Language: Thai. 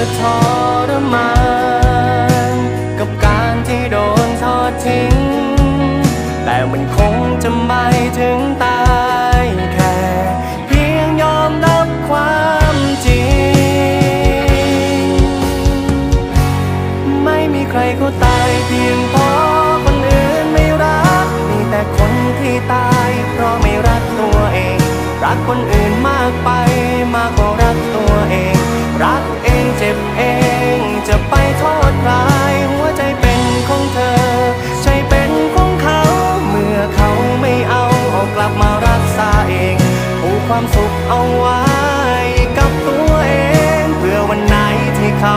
จะทรมานกับการที่โดนทอดทิ้ง แต่มันคงจะไม่ถึงตายแค่ เพียงยอมรับความจริง ไม่มีใครเขาตายเพียงเพราะคนอื่นไม่รัก มีแต่คนที่ตายเพราะไม่รักตัวเอง รักคนอื่น ความสุขเอาไว้กับตัวเอง เพื่อวันไหนที่เขา